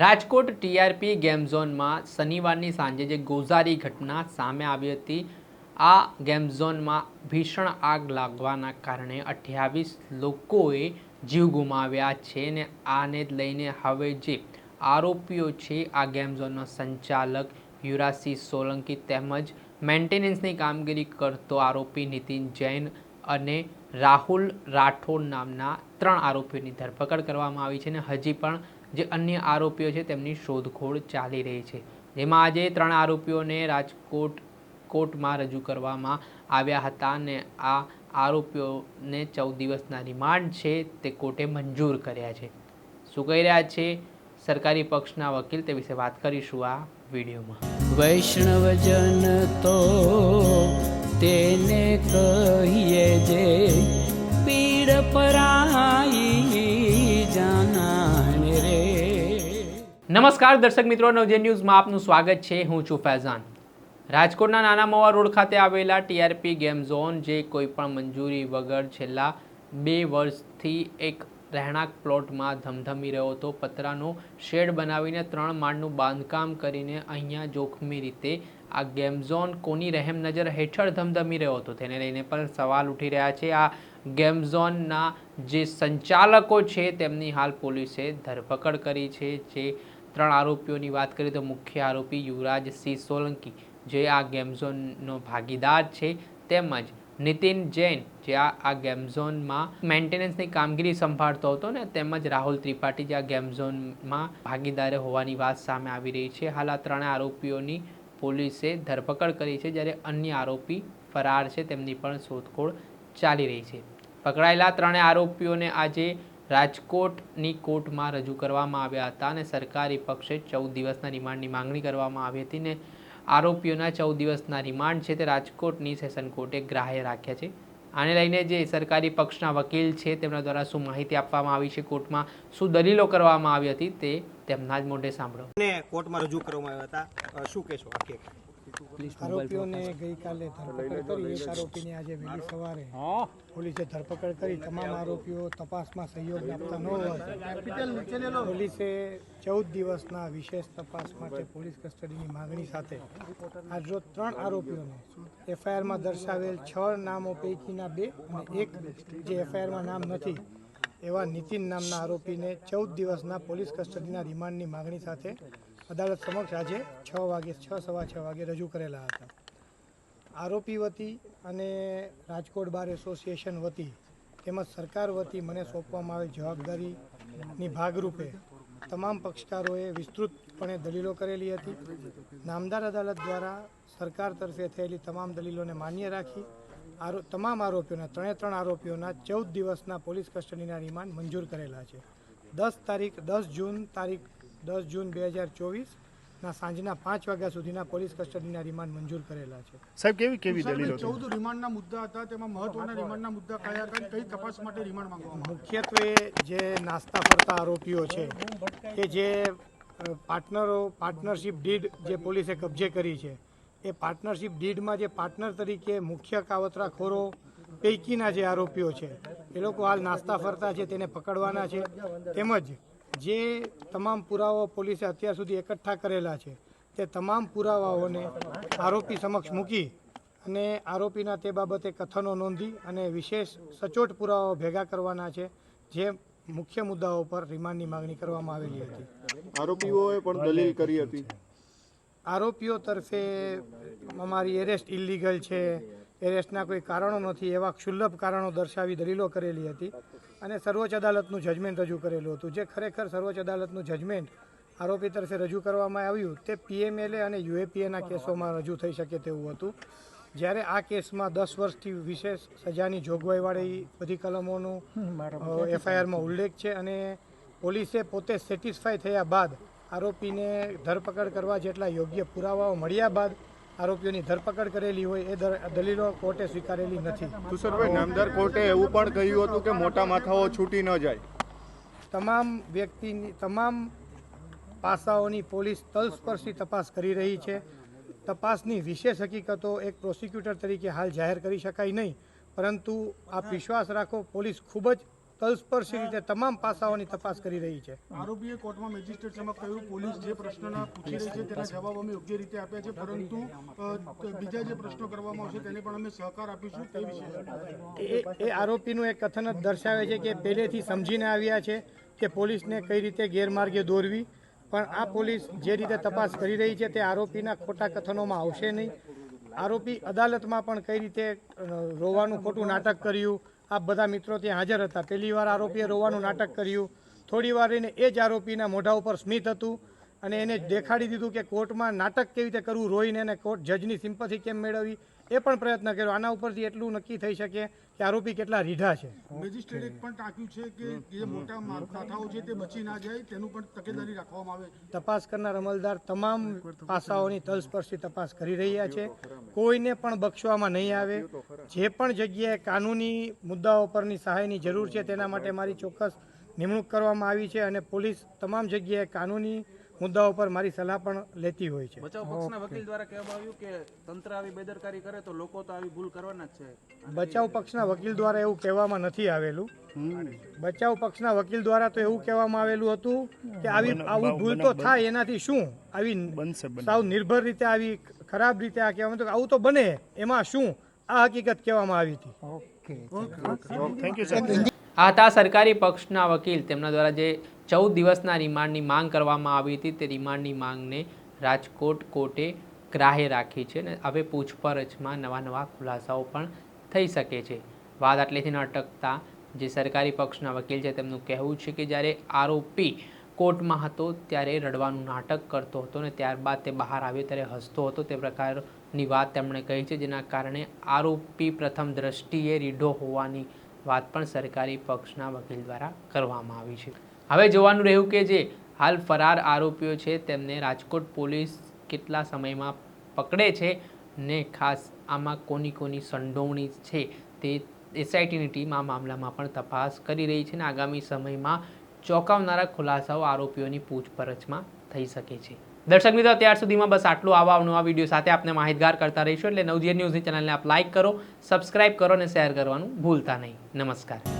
Rajkot TRP game ઝોનમાં શનિવારની સાંજે જે ગોઝારી ઘટના સામે આવી હતી, આ ગેમ ઝોનમાં ભીષણ આગ લાગવાના કારણે અઠ્યાવીસ લોકોએ જીવ ગુમાવ્યા છે ને આને લઈને હવે જે આરોપીઓ છે, આ ગેમ ઝોનનો સંચાલક યુરાસી સોલંકી તેમજ મેન્ટેનન્સની કામગીરી કરતો આરોપી નીતિન જૈન અને રાહુલ રાઠોડ નામના ત્રણ આરોપીઓની ધરપકડ કરવામાં આવી છે અને હજી પણ જે અન્ય આરોપીઓ છે તેમની શોધખોળ ચાલી રહી છે. જેમાં આજે ત્રણ આરોપીઓને રાજકોટ કોર્ટમાં રજૂ કરવામાં આવ્યા હતા અને આ આરોપીઓને ચૌદ દિવસના રિમાન્ડ છે તે કોર્ટે મંજૂર કર્યા છે. શું કહી રહ્યા છે સરકારી પક્ષના વકીલ તે વિશે વાત કરીશું આ વિડીયોમાં. વૈષ્ણવજન તો તેને કહીએ જે પીડ પરાઈ નમસ્કાર દર્શક મિત્રો, નવજે ન્યૂઝમાં આપનું સ્વાગત છે. હું છું ફૈઝાન. રાજકોટના નાના મવા રોડ ખાતે આવેલા ટીઆરપી ગેમ ઝોન જે કોઈપણ મંજૂરી વગર છેલ્લા બે વર્ષથી એક રહેણાંક પ્લોટમાં ધમધમી રહ્યો હતો. પતરાનો શેડ બનાવીને ત્રણ માળનું બાંધકામ કરીને અહીંયા જોખમી રીતે આ ગેમ ઝોન કોની રહેમ નજર હેઠળ ધમધમી રહ્યો હતો? તેને લઈને પણ સવાલ ઉઠી રહ્યા છે. આ ગેમ ઝોનના જે સંચાલકો છે, તેમની હાલ પોલીસે ધરપકડ કરી છે, જે ત્રણ આરોપીઓની વાત કરીએ તો મુખ્ય આરોપી યુવરાજ સિંહ સોલંકી, જે આ ગેમ ઝોનનો ભાગીદાર છે, તેમજ નીતિન જૈન, જે આ આ ગેમ ઝોનમાં મેન્ટેનન્સની કામગીરી સંભાળતો હતો ને તેમજ રાહુલ ત્રિપાઠી જે આ ગેમ ઝોનમાં ભાગીદાર હોવાની વાત સામે આવી રહી છે. હાલ આ ત્રણેય આરોપીઓની પોલીસે ધરપકડ કરી છે, જ્યારે અન્ય આરોપી ફરાર છે, તેમની પણ શોધખોળ ચાલી રહી છે. પકડાયેલા ત્રણેય આરોપીઓને આજે રાજકોટની કોર્ટમાં રજૂ કરવામાં આવ્યા હતા અને સરકારી પક્ષે ચૌદ દિવસના રિમાન્ડની માંગણી કરવામાં આવી હતી ને આરોપીઓના ચૌદ દિવસના રિમાન્ડ છે તે રાજકોટની સેશન કોર્ટે ગ્રાહ્ય રાખ્યા છે. આને લઈને જે સરકારી પક્ષના વકીલ છે તેમના દ્વારા શું માહિતી આપવામાં આવી છે કોર્ટમાં, શું દલીલો કરવામાં આવી હતી તે તેમના જ મોઢે સાંભળો. કોર્ટમાં રજૂ કરવામાં આવ્યા હતા. શું કહેશો આરોપીઓને ગઈકાલે ધરપકડ કરી. એક આરોપીની આજે વહેલી સવારે પોલીસે ધરપકડ કરી. તમામ આરોપીઓ તપાસમાં સહયોગ આપતા ન હોય. પોલીસે ચૌદ દિવસના વિશેષ તપાસ માટે પોલીસ કસ્ટડીની માંગણી સાથે આજરોજ ત્રણ આરોપીઓને એફઆઈઆરમાં દર્શાવેલ છ નામો પૈકીના બે અને એક જે એફઆઈઆરમાં નામ નથી એવા નીતિન નામના આરોપીને ચૌદ દિવસના પોલીસ કસ્ટડીના રિમાન્ડની માગણી સાથે અદાલત સમક્ષ આજે છ વાગે, છ સવા છ વાગે રજૂ કરેલા હતા. આરોપી વતી અને રાજકોટ બાર એસોસિએશન વતી તેમજ સરકાર વતી મને સોંપવામાં આવેલ જવાબદારીની ભાગરૂપે તમામ પક્ષકારોએ વિસ્તૃતપણે દલીલો કરેલી હતી. નામદાર અદાલત દ્વારા સરકાર તરફે થયેલી તમામ દલીલોને માન્ય રાખી આરો, તમામ આરોપીઓના, ત્રણે ત્રણ આરોપીઓના ચૌદ દિવસના પોલીસ કસ્ટડીના રિમાન્ડ મંજૂર કરેલા છે. દસ તારીખ, દસ જૂન તારીખ દસ જૂન બે હજાર ચોવીસના સાંજના પાંચ વાગ્યા સુધીના પોલીસ કસ્ટડીના રિમાન્ડ મંજૂર કરેલા છે. સાહેબ કેવી કેવી દલીલો ચૌદ રિમાન્ડના મુદ્દા હતા તેમાં મહત્વના રિમાન્ડના મુદ્દા કયા હતા કઈ તપાસ માટે રિમાન્ડ માંગવામાં મુખ્યત્વે જે નાસ્તા ફરતા આરોપીઓ છે કે જે પાર્ટનરો પાર્ટનરશિપ ડીડ જે પોલીસે કબજે કરી છે એ પાર્ટનરશિપ ડીડમાં જે પાર્ટનર તરીકે મુખ્ય કાવતરાખોરો પૈકીના જે આરોપીઓ છે એ લોકો હાલ નાસ્તા ફરતા છે તેને પકડવાના છે. તેમજ જે તમામ પુરાવા પોલીસે અત્યાર સુધી એકઠા કરેલા છે તે તમામ પુરાવાઓને આરોપી સમક્ષ મૂકી અને આરોપીના તે બાબતે કથનો નોંધી અને વિશેષ સચોટ પુરાવાઓ ભેગા કરવાના છે જે મુખ્ય મુદ્દાઓ પર રિમાન્ડની માંગણી કરવામાં આવેલી હતી. આરોપીઓએ પણ દલીલ કરી હતી. આરોપીઓ તરફે અમારી એરેસ્ટ ઇલીગલ છે એરેસ્ટના કોઈ કારણો નથી એવા ક્ષુલ્લભ કારણો દર્શાવી દલીલો કરેલી હતી. અને સર્વોચ્ચ અદાલતનું જજમેન્ટ રજૂ કરેલું હતું. જે ખરેખર સર્વોચ્ચ અદાલતનું જજમેન્ટ આરોપી તરફે રજૂ કરવામાં આવ્યું તે પીએમએલએ અને યુએપીએના કેસોમાં રજૂ થઈ શકે તેવું હતું. જ્યારે આ કેસમાં દસ વર્ષથી વિશેષ સજાની જોગવાઈવાળી બધી કલમોનું એફઆઈઆરમાં ઉલ્લેખ છે અને પોલીસે પોતે સેટિસ્ફાય થયા બાદ આરોપીને ધરપકડ કરવા જેટલા યોગ્ય પુરાવાઓ મળ્યા બાદ આરોપીઓની ધરપકડ કરેલી હોય એ દલીલો કોર્ટે સ્વીકારેલી નથી. તુષારભાઈ નામદાર કોર્ટે એવું પણ કહ્યું હતું કે મોટા માથાઓ છૂટી ન જાય. તમામ વ્યક્તિની તમામ પાસાઓની પોલીસ તલસ્પર્શી તપાસ કરી રહી છે. તપાસની વિશેષ હકીકતો એક પ્રોસિક્યુટર તરીકે હાલ જાહેર કરી શકાય નહીં. પરંતુ આપ વિશ્વાસ રાખો પોલીસ ખૂબ જ તલસ્પર્શી રીતે તમામ પાસાઓની તપાસ કરી રહી છે. આરોપીએ કોર્ટમાં મેજિસ્ટ્રેટ સમક્ષ કહ્યું પોલીસ જે પ્રશ્નના પૂછી રહી છે તેના જવાબ અમે યોગ્ય રીતે આપ્યા છે પરંતુ બીજા જે પ્રશ્નો કરવામાં આવશે તેને પણ અમે સહકાર આપીશું તે વિશે. એ આરોપીનું એક કથન જ દર્શાવે છે કે પહેલેથી સમજીને આવ્યા છે કે પોલીસને કઈ રીતે ગેરમાર્ગે દોરવી પણ આ પોલીસ જે રીતે તપાસ કરી રહી છે તે આરોપીના ખોટા કથનોમાં આવશે નહીં. આરોપી અદાલતમાં પણ કઈ રીતે રોવાનું ખોટું નાટક કર્યું આ બધા મિત્રો ત્યાં હાજર હતા. પહેલી વાર આરોપીએ રોવાનું નાટક કર્યું. થોડી વાર એને એ જ આરોપીના મોઢા ઉપર સ્મિત હતું અને એને દેખાડી દીધું કે કોર્ટમાં નાટક કેવી રીતે કરવું રોઈને એને કોર્ટ જજની સિમ્પથી કેમ મેળવવી એ પણ પ્રયત્ન કર્યો. આના ઉપરથી એટલું નક્કી થઈ શકે કે આરોપી કેટલા રીઢા છે. મેજિસ્ટ્રેટે પણ ટાંક્યું છે કે જે મોટા માથાઓ છે તે બચી ના જાય તેનું પણ તકેદારી રાખવામાં આવે તપાસ કરનાર અમલદાર તમામ પાસાઓની તલસ્પર્શી તપાસ કરી રહ્યા છે. કોઈને પણ બક્ષવામાં નહીં આવે. જે પણ જગ્યાએ કાનૂની મુદ્દાઓ પરની સહાયની જરૂર છે તેના માટે મારી ચોક્કસ નિમણૂક કરવામાં આવી છે અને પોલીસ તમામ જગ્યાએ કાનૂની મુદ્દાઓ પર મારી સલાહ પણ લેતી હોય છે. બચાવ પક્ષના વકીલ દ્વારા કહેવામાં આવ્યું કે તંત્ર આવી બેદરકારી કરે તો લોકો તો આવી ભૂલ કરવાના જ છે. બચાવ પક્ષના વકીલ દ્વારા એવું કહેવામાં નથી આવેલું. બચાવ પક્ષના વકીલ દ્વારા તો એવું કહેવામાં આવેલું હતું કે આવી આવું ભૂલ તો થાય એનાથી શું? આવી સાવ નિર્ભર રીતે આવી ખરાબ રીતે આ કહેવામાં આવું તો બને. એમાં શું? આ હકીકત કહેવામાં આવી હતી. આ હતા સરકારી પક્ષના વકીલ. તેમના દ્વારા જે ચૌદ દિવસના રિમાન્ડની માંગ કરવામાં આવી હતી. તે રિમાન્ડની માંગને રાજકોટ કોર્ટે ગ્રાહ્ય રાખી છે અને હવે પૂછપરછમાં નવા નવા ખુલાસાઓ પણ થઈ શકે છે. વાત આટલેથી ન અટકતા જે સરકારી પક્ષના વકીલ છે તેમનું કહેવું છે કે જ્યારે આરોપી કોર્ટમાં હતો ત્યારે રડવાનું નાટક કરતો હતો અને ત્યારબાદ તે બહાર આવ્યો ત્યારે હસતો હતો. તે પ્રકારની વાત તેમણે કહી છે જેના કારણે આરોપી પ્રથમ દ્રષ્ટિએ રીઢો હોવાની વાત પણ સરકારી પક્ષના વકીલ દ્વારા કરવામાં આવી છે. હવે જોવાનું રહ્યું કે જે હાલ ફરાર આરોપીઓ છે, તેમને રાજકોટ પોલીસ કેટલા સમયમાં પકડે છે ને ખાસ આમાં કોની કોની સંડોવણી છે તે એસઆઈટીની ટીમ આ મામલામાં પણ તપાસ કરી રહી છે અને આગામી સમયમાં ચોંકાવનારા ખુલાસાઓ આરોપીઓની પૂછપરછમાં થઈ શકે છે. દર્શક મિત્રો, અત્યાર સુધીમાં બસ આટલું. આવા અવનવા વીડિયો સાથે આપને માહિતગાર કરતા રહીશું. એટલે નવજીવન ન્યૂઝની ચેનલને આપ લાઇક કરો, સબસ્ક્રાઇબ કરો અને શેર કરવાનું ભૂલતા નહીં. નમસ્કાર.